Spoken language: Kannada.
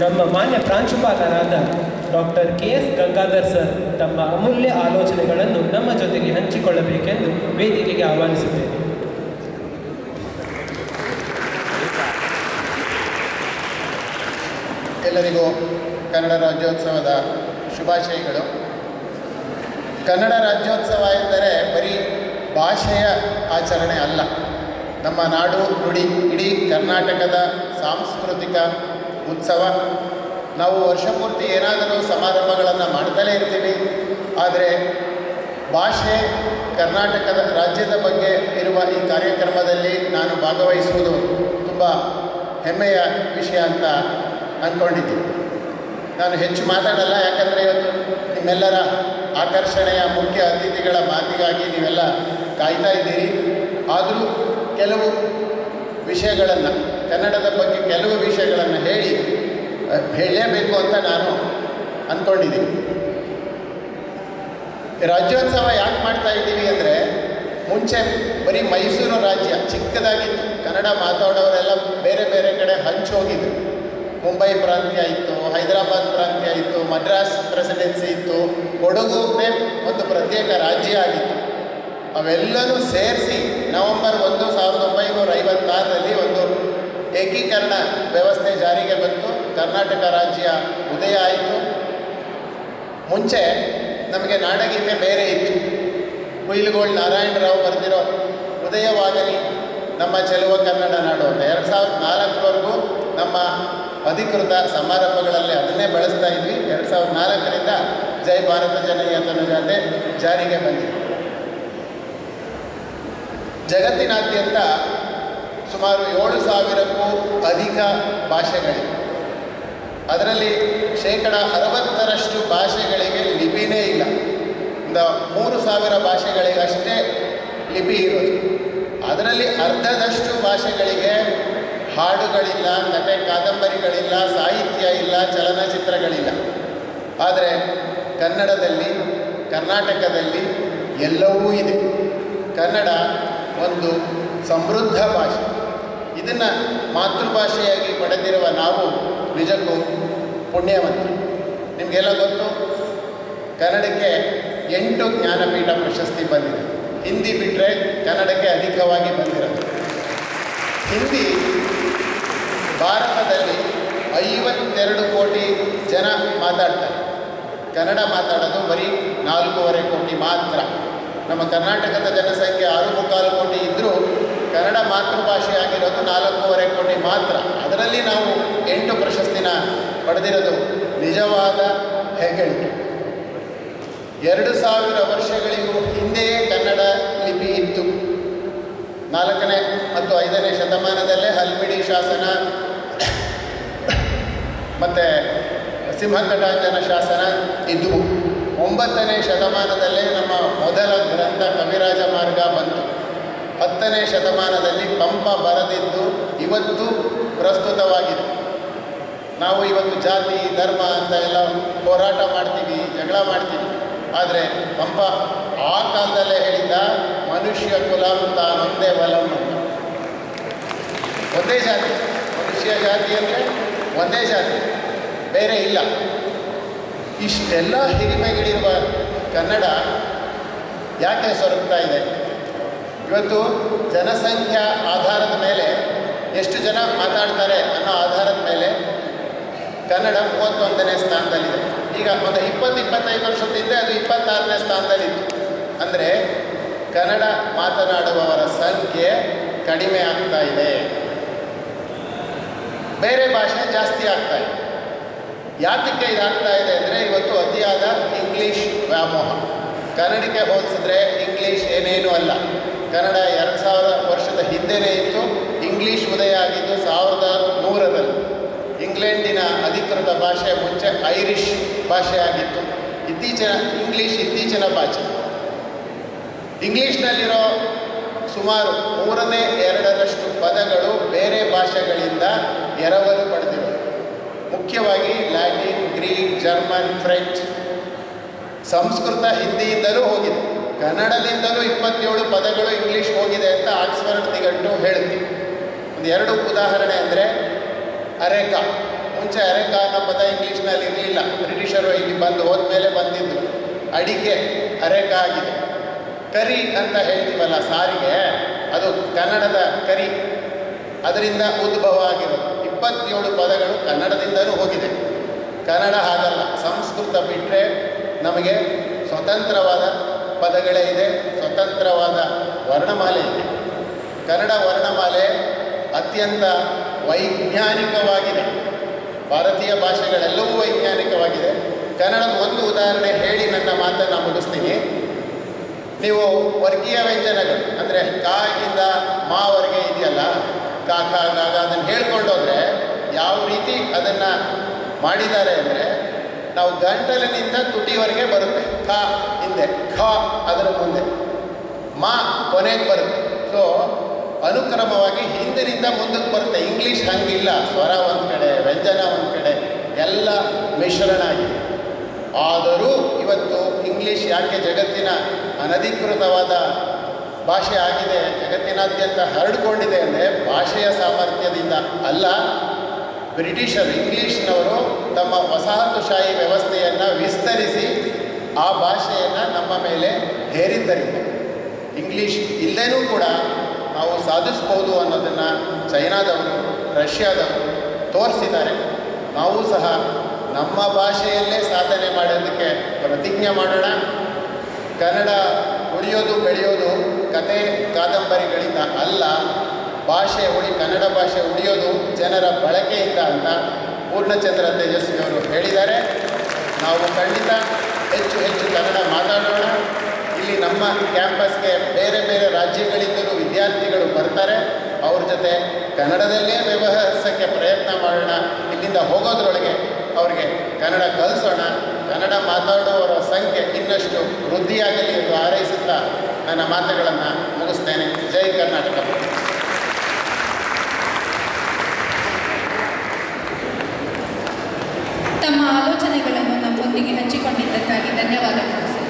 ನಮ್ಮ ಮಾನ್ಯ ಪ್ರಾಂಶುಪಾಲರಾದ doctor K S Gangadhar sir ತಮ್ಮ ಅಮೂಲ್ಯ ಆಲೋಚನೆಗಳನ್ನು ನಮ್ಮ ಜೊತೆಗೆ ಹಂಚಿಕೊಳ್ಳಬೇಕೆಂದು ವೇದಿಕೆಗೆ ಆಹ್ವಾನಿಸುತ್ತೇನೆ ಎಲ್ಲರಿಗೂ ಕನ್ನಡ ರಾಜ್ಯೋತ್ಸವದ ಶುಭಾಶಯಗಳು. ಕನ್ನಡ ರಾಜ್ಯೋತ್ಸವ ಎಂದರೆ ಬರೀ ಭಾಷೆಯ ಆಚರಣೆ ಅಲ್ಲ. ನಮ್ಮ ನಾಡು ನುಡಿ, ಇಡೀ ಕರ್ನಾಟಕದ ಸಾಂಸ್ಕೃತಿಕ ಉತ್ಸವ. ನಾವು ವರ್ಷಪೂರ್ತಿ ಏನಾದರೂ ಸಮಾರಂಭಗಳನ್ನು ಮಾಡ್ತಲೇ ಇರ್ತೀವಿ. ಆದರೆ ಭಾಷೆ ಕರ್ನಾಟಕದ ರಾಜ್ಯದ ಬಗ್ಗೆ ಇರುವ ಈ ಕಾರ್ಯಕ್ರಮದಲ್ಲಿ ನಾನು ಭಾಗವಹಿಸುವುದು ತುಂಬ ಹೆಮ್ಮೆಯ ವಿಷಯ ಅಂತ ಅಂದ್ಕೊಂಡಿದ್ದೀನಿ ನಾನು ಹೆಚ್ಚು ಮಾತಾಡಲ್ಲ, ಯಾಕಂದರೆ ಇವತ್ತು ನಿಮ್ಮೆಲ್ಲರ ಆಕರ್ಷಣೆಯ ಮುಖ್ಯ ಅತಿಥಿಗಳ ಮಾತಿಗಾಗಿ ನೀವೆಲ್ಲ ಕಾಯ್ತಾ ಇದ್ದೀರಿ. ಆದರೂ ಕೆಲವು ವಿಷಯಗಳನ್ನು ಕನ್ನಡದ ಬಗ್ಗೆ ಕೆಲವು ವಿಷಯಗಳನ್ನು ಹೇಳಿ ಹೇಳಲೇಬೇಕು ಅಂತ ನಾನು ಅಂದ್ಕೊಂಡಿದ್ದೀನಿ ರಾಜ್ಯೋತ್ಸವ ಯಾಕೆ ಮಾಡ್ತಾ ಇದ್ದೀವಿ ಅಂದರೆ, ಮುಂಚೆ ಬರೀ ಮೈಸೂರು ರಾಜ್ಯ ಚಿಕ್ಕದಾಗಿತ್ತು. ಕನ್ನಡ ಮಾತಾಡೋರೆಲ್ಲ ಬೇರೆ ಬೇರೆ ಕಡೆ ಹಂಚೋಗಿದ್ರು ಮುಂಬೈ ಪ್ರಾಂತ್ಯ ಇತ್ತು, ಹೈದರಾಬಾದ್ ಪ್ರಾಂತ್ಯ ಇತ್ತು, ಮದ್ರಾಸ್ ಪ್ರೆಸಿಡೆನ್ಸಿ ಇತ್ತು. ಕೊಡಗುನೇ ಒಂದು ಪ್ರತ್ಯೇಕ ರಾಜ್ಯ ಆಗಿತ್ತು. ಅವೆಲ್ಲವೂ ಸೇರಿಸಿ ನವೆಂಬರ್ ಒಂದು ಸಾವಿರದ ಒಂಬೈನೂರ ಐವತ್ತಾರರಲ್ಲಿ ಒಂದು ಏಕೀಕರಣ ವ್ಯವಸ್ಥೆ ಜಾರಿಗೆ ಬಂತು. ಕರ್ನಾಟಕ ರಾಜ್ಯ ಉದಯ ಆಯಿತು. ಮುಂಚೆ ನಮಗೆ ನಾಡಗೀತೆ ಬೇರೆ ಇತ್ತು. ಕುಯಿಲುಗೋಳ್ ನಾರಾಯಣರಾವ್ ಬರೆದಿರೋ ಉದಯವಾಗಲಿ ನಮ್ಮ ಚೆಲುವ ಕನ್ನಡ ನಾಡು ಅಂತ. ಎರಡು ಸಾವಿರದ ನಾಲ್ಕರವರೆಗೂ ನಮ್ಮ ಅಧಿಕೃತ ಸಮಾರಂಭಗಳಲ್ಲಿ ಅದನ್ನೇ ಬಳಸ್ತಾ ಇದ್ವಿ. ಎರಡು ಸಾವಿರದ ನಾಲ್ಕರಿಂದ ಜೈ ಭಾರತ ಜನೀಯ ತನುಜಾತೆ ಜಾರಿಗೆ ಬಂದಿದೆ. ಜಗತ್ತಿನಾದ್ಯಂತ ಸುಮಾರು ಏಳು ಸಾವಿರಕ್ಕೂ ಅಧಿಕ ಭಾಷೆಗಳಿವೆ. ಅದರಲ್ಲಿ ಶೇಕಡ ಅರವತ್ತರಷ್ಟು ಭಾಷೆಗಳಿಗೆ ಲಿಪಿನೇ ಇಲ್ಲ. ಒಂದು ಮೂರು ಸಾವಿರ ಭಾಷೆಗಳಿಗಷ್ಟೇ ಲಿಪಿ ಇರೋದು. ಅದರಲ್ಲಿ ಅರ್ಧದಷ್ಟು ಭಾಷೆಗಳಿಗೆ ಹಾಡುಗಳಿಲ್ಲ, ಕತೆ, ಕಾದಂಬರಿಗಳಿಲ್ಲ, ಸಾಹಿತ್ಯ ಇಲ್ಲ, ಚಲನಚಿತ್ರಗಳಿಲ್ಲ. ಆದರೆ ಕನ್ನಡದಲ್ಲಿ, ಕರ್ನಾಟಕದಲ್ಲಿ ಎಲ್ಲವೂ ಇದೆ. ಕನ್ನಡ ಒಂದು ಸಮೃದ್ಧ ಭಾಷೆ. ಇದನ್ನು ಮಾತೃಭಾಷೆಯಾಗಿ ಪಡೆದಿರುವ ನಾವು ನಿಜಕ್ಕೂ ಪುಣ್ಯವಂತರು. ನಿಮಗೆಲ್ಲ ಗೊತ್ತು? ಕನ್ನಡಕ್ಕೆ ಎಂಟು ಜ್ಞಾನಪೀಠ ಪ್ರಶಸ್ತಿ ಬಂದಿದೆ. ಹಿಂದಿ ಬಿಟ್ಟರೆ ಕನ್ನಡಕ್ಕೆ ಅಧಿಕವಾಗಿ ಬಂದಿರೋದು ಹಿಂದಿ ಭಾರತದಲ್ಲಿ ಐವತ್ತೆರಡು ಕೋಟಿ ಜನ ಮಾತಾಡ್ತಾರೆ. ಕನ್ನಡ ಮಾತಾಡೋದು ಬರೀ ನಾಲ್ಕೂವರೆ ಕೋಟಿ ಮಾತ್ರ. ನಮ್ಮ ಕರ್ನಾಟಕದ ಜನಸಂಖ್ಯೆ ಆರು ಮುಕ್ಕಾಲು ಕೋಟಿ ಇದ್ದರೂ ಕನ್ನಡ ಮಾತೃಭಾಷೆ ಆಗಿರೋದು ನಾಲ್ಕೂವರೆ ಕೋಟಿ ಮಾತ್ರ. ಅದರಲ್ಲಿ ನಾವು ಎಂಟು ಪ್ರಶಸ್ತಿನ ಪಡೆದಿರೋದು ನಿಜವಾದ ಹೆಗ್ಗಳಿಕೆ. ಎರಡು ಸಾವಿರ ವರ್ಷಗಳಿಗೂ ಹಿಂದೆಯೇ ಕನ್ನಡ ಲಿಪಿ ಇತ್ತು. ನಾಲ್ಕನೇ ಮತ್ತು ಐದನೇ ಶತಮಾನದಲ್ಲೇ ಹಲ್ಮಿಡಿ ಶಾಸನ, ಮತ್ತು ಸಿಂಹಕಟಾಂಜನ ಶಾಸನ ಇದ್ದವು ಒಂಬತ್ತನೇ ಶತಮಾನದಲ್ಲೇ ನಮ್ಮ ಮೊದಲ ಗ್ರಂಥ ಕವಿರಾಜ ಮಾರ್ಗ ಬಂತು. ಹತ್ತನೇ ಶತಮಾನದಲ್ಲಿ ಪಂಪ ಬರೆದಿದ್ದು ಇವತ್ತು ಪ್ರಸ್ತುತವಾಗಿದೆ. ನಾವು ಇವತ್ತು ಜಾತಿ, ಧರ್ಮ ಅಂತ ಎಲ್ಲ ಹೋರಾಟ ಮಾಡ್ತೀವಿ, ಜಗಳ ಮಾಡ್ತೀವಿ. ಆದರೆ ಪಂಪ ಆ ಕಾಲದಲ್ಲೇ ಹೇಳಿದ್ದ ಮನುಷ್ಯ ಕುಲ ತಾನೊಂದೇ ಬಲವನ್ನು ಅಂತ ಒಂದೇ ಜಾತಿ. ಮನುಷ್ಯ ಜಾತಿ ಅಂದರೆ ಒಂದೇ ಜಾತಿ. ಬೇರೆ ಇಲ್ಲ. ಇಷ್ಟೆಲ್ಲ ಹಿರಿಮೆಗಳಿರುವ ಕನ್ನಡ ಯಾಕೆ ಸೊರಗ್ತಾ ಇದೆ? ಇವತ್ತು ಜನಸಂಖ್ಯಾ ಆಧಾರದ ಮೇಲೆ ಎಷ್ಟು ಜನ ಮಾತಾಡ್ತಾರೆ ಅನ್ನೋ ಆಧಾರದ ಮೇಲೆ ಕನ್ನಡ ಮೂವತ್ತೊಂದನೇ ಸ್ಥಾನದಲ್ಲಿದೆ. ಈಗ ಒಂದು ಇಪ್ಪತ್ತು, ಇಪ್ಪತ್ತೈದು ವರ್ಷದಿಂದ ಅದು ಇಪ್ಪತ್ತಾರನೇ ಸ್ಥಾನದಲ್ಲಿತ್ತು. ಅಂದರೆ ಕನ್ನಡ ಮಾತನಾಡುವವರ ಸಂಖ್ಯೆ ಕಡಿಮೆ ಆಗ್ತಾ ಇದೆ. ಬೇರೆ ಭಾಷೆ ಜಾಸ್ತಿ ಆಗ್ತಾ ಇದೆ. ಯಾತಕ್ಕೆ ಇದಾಗ್ತಾ ಇದೆ ಅಂದರೆ ಇವತ್ತು ಅತಿಯಾದ ಇಂಗ್ಲೀಷ್ ವ್ಯಾಮೋಹ. ಕನ್ನಡಕ್ಕೆ ಹೋಲಿಸಿದ್ರೆ ಇಂಗ್ಲೀಷ್ ಏನೇನೂ ಅಲ್ಲ. ಕನ್ನಡ ಎರಡು ಸಾವಿರ ವರ್ಷದ ಹಿಂದೆಯೇ ಇತ್ತು. ಇಂಗ್ಲೀಷ್ ಉದಯ ಆಗಿದ್ದು ಸಾವಿರದ ನೂರರಲ್ಲಿ. ಇಂಗ್ಲೆಂಡಿನ ಅಧಿಕೃತ ಭಾಷೆ ಮುಂಚೆ ಐರಿಷ್ ಭಾಷೆ ಆಗಿತ್ತು. ಇತ್ತೀಚಿನ ಇಂಗ್ಲೀಷ್ ಇತ್ತೀಚಿನ ಭಾಷೆ. ಇಂಗ್ಲೀಷ್ನಲ್ಲಿರೋ ಸುಮಾರು ಮೂರನೇ ಎರಡರಷ್ಟು ಪದಗಳು ಬೇರೆ ಭಾಷೆಗಳಿಂದ ಎರವಲು ಪಡೆದಿವೆ. ಮುಖ್ಯವಾಗಿ Latin, Greek, German, French. Sanskrit ಹಿಂದಿಯಿಂದಲೂ ಹೋಗಿದೆ. ಕನ್ನಡದಿಂದಲೂ ಇಪ್ಪತ್ತೇಳು ಪದಗಳು ಇಂಗ್ಲೀಷ್ ಹೋಗಿದೆ ಅಂತ ಆಕ್ಸ್ಫರ್ಡ್ ನಿಘಂಟು ಹೇಳುತ್ತೆ. ಒಂದು ಎರಡು ಉದಾಹರಣೆ ಅಂದರೆ ಅರೇಕ. ಮುಂಚೆ ಅರೆಕ ಅನ್ನೋ ಪದ ಇಂಗ್ಲೀಷ್ನಲ್ಲಿ ಇರಲಿಲ್ಲ. ಬ್ರಿಟಿಷರು ಇಲ್ಲಿ ಬಂದು ಹೋದ್ಮೇಲೆ ಬಂದಿದ್ದು. ಅಡಿಕೆ, ಅರೆಕ ಆಗಿದೆ. ಕರಿ ಅಂತ ಹೇಳ್ತೀವಲ್ಲ ಸಾರಿಗೆ, ಅದು ಕನ್ನಡದ ಕರಿ. ಅದರಿಂದ ಉದ್ಭವ ಆಗಿರೋದು. ಇಪ್ಪತ್ತೇಳು ಪದಗಳು ಕನ್ನಡದಿಂದಲೂ ಹೋಗಿದೆ. ಕನ್ನಡ ಹಾಗಲ್ಲ, ಸಂಸ್ಕೃತ ಬಿಟ್ಟರೆ ನಮಗೆ ಸ್ವತಂತ್ರವಾದ ಪದಗಳೇ ಇದೆ. ಸ್ವತಂತ್ರವಾದ ವರ್ಣಮಾಲೆ ಇದೆ. ಕನ್ನಡ ವರ್ಣಮಾಲೆ ಅತ್ಯಂತ ವೈಜ್ಞಾನಿಕವಾಗಿದೆ. ಭಾರತೀಯ ಭಾಷೆಗಳೆಲ್ಲವೂ ವೈಜ್ಞಾನಿಕವಾಗಿದೆ. ಕನ್ನಡದ ಒಂದು ಉದಾಹರಣೆ ಹೇಳಿ ನನ್ನ ಮಾತನ್ನು ಮುಗಿಸ್ತೀನಿ. ನೀವು ವರ್ಗೀಯ ವ್ಯಂಜನಗಳು, ಅಂದರೆ ಕಾ ಇಂದ ಮಾವರೆಗೆ ಇದೆಯಲ್ಲ, ಕಾ ಕಾ ಗ ಗ ಅದನ್ನು ಹೇಳ್ಕೊಂಡೋದ್ರೆ ಯಾವ ರೀತಿ ಅದನ್ನು ಮಾಡಿದ್ದಾರೆ ಅಂದರೆ ನಾವು ಗಂಟಲಿನಿಂದ ತುಟಿವರೆಗೆ ಬರುತ್ತೆ. ಖ. ಹಿಂದೆ ಖ ಅದರ ಮುಂದೆ. ಮಾ ಕೊನೆಗೆ ಬರುತ್ತೆ. ಸೊ ಅನುಕ್ರಮವಾಗಿ ಹಿಂದಿನಿಂದ ಮುಂದಕ್ಕೆ ಬರುತ್ತೆ. ಇಂಗ್ಲೀಷ್ ಹಂಗಿಲ್ಲ. ಸ್ವರ ಒಂದು ಕಡೆ, ವ್ಯಂಜನ ಒಂದು ಕಡೆ, ಎಲ್ಲ ಮಿಶ್ರಣ ಆಗಿದೆ. ಆದರೂ ಇವತ್ತು ಇಂಗ್ಲೀಷ್ ಯಾಕೆ ಜಗತ್ತಿನ ಅನಧಿಕೃತವಾದ ಭಾಷೆ ಆಗಿದೆ, ಜಗತ್ತಿನಾದ್ಯಂತ ಹರಡಿಕೊಂಡಿದೆ ಅಂದರೆ ಭಾಷೆಯ ಸಾಮರ್ಥ್ಯದಿಂದ ಅಲ್ಲ. ಬ್ರಿಟಿಷರು ಇಂಗ್ಲೀಷ್ನವರು ತಮ್ಮ ವಸಾಹತುಶಾಹಿ ವ್ಯವಸ್ಥೆಯನ್ನು ವಿಸ್ತರಿಸಿ ಆ ಭಾಷೆಯನ್ನು ನಮ್ಮ ಮೇಲೆ ಹೇರಿದ್ದರಿಂದ ಇಂಗ್ಲೀಷ್ ಇಲ್ಲದೇನೂ ಕೂಡ ನಾವು ಸಾಧಿಸ್ಬೋದು ಅನ್ನೋದನ್ನು ಚೈನಾದವರು, ರಷ್ಯಾದವರು ತೋರಿಸಿದ್ದಾರೆ. ನಾವು ಸಹ ನಮ್ಮ ಭಾಷೆಯಲ್ಲೇ ಸಾಧನೆ ಮಾಡೋದಕ್ಕೆ ಪ್ರತಿಜ್ಞೆ ಮಾಡೋಣ. ಕನ್ನಡ ಉಳಿಯೋದು ಬೆಳೆಯೋದು ಕತೆ ಕಾದಂಬರಿಗಳಿಂದ ಅಲ್ಲ, ಭಾಷೆ ಉಳಿ ಕನ್ನಡ ಭಾಷೆ ಉಳಿಯೋದು ಜನರ ಬಳಕೆಯಿಂದ ಅಂತ ಪೂರ್ಣಚಂದ್ರ ತೇಜಸ್ವಿಯವರು ಹೇಳಿದ್ದಾರೆ. ನಾವು ಖಂಡಿತ ಹೆಚ್ಚು ಹೆಚ್ಚು ಕನ್ನಡ ಮಾತಾಡೋಣ. ಇಲ್ಲಿ ನಮ್ಮ ಕ್ಯಾಂಪಸ್ಗೆ ಬೇರೆ ಬೇರೆ ರಾಜ್ಯಗಳಿಂದಲೂ ವಿದ್ಯಾರ್ಥಿಗಳು ಬರ್ತಾರೆ. ಅವ್ರ ಜೊತೆ ಕನ್ನಡದಲ್ಲೇ ವ್ಯವಹರಿಸೋಕ್ಕೆ ಪ್ರಯತ್ನ ಮಾಡೋಣ. ಇಲ್ಲಿಂದ ಹೋಗೋದ್ರೊಳಗೆ ಅವರಿಗೆ ಕನ್ನಡ ಕಲಿಸೋಣ. ಕನ್ನಡ ಮಾತಾಡುವವರ ಸಂಖ್ಯೆ ಇನ್ನಷ್ಟು ವೃದ್ಧಿಯಾಗಲಿ ಎಂದು ಹಾರೈಸುತ್ತಾ ನನ್ನ ಮಾತುಗಳನ್ನು ಮುಗಿಸ್ತೇನೆ. ಜೈ ಕರ್ನಾಟಕ. ತಮ್ಮ ಆಲೋಚನೆಗಳನ್ನು ಹಂಚಿಕೊಂಡಿದ್ದಕ್ಕಾಗಿ ಧನ್ಯವಾದಗಳು ಸರ್.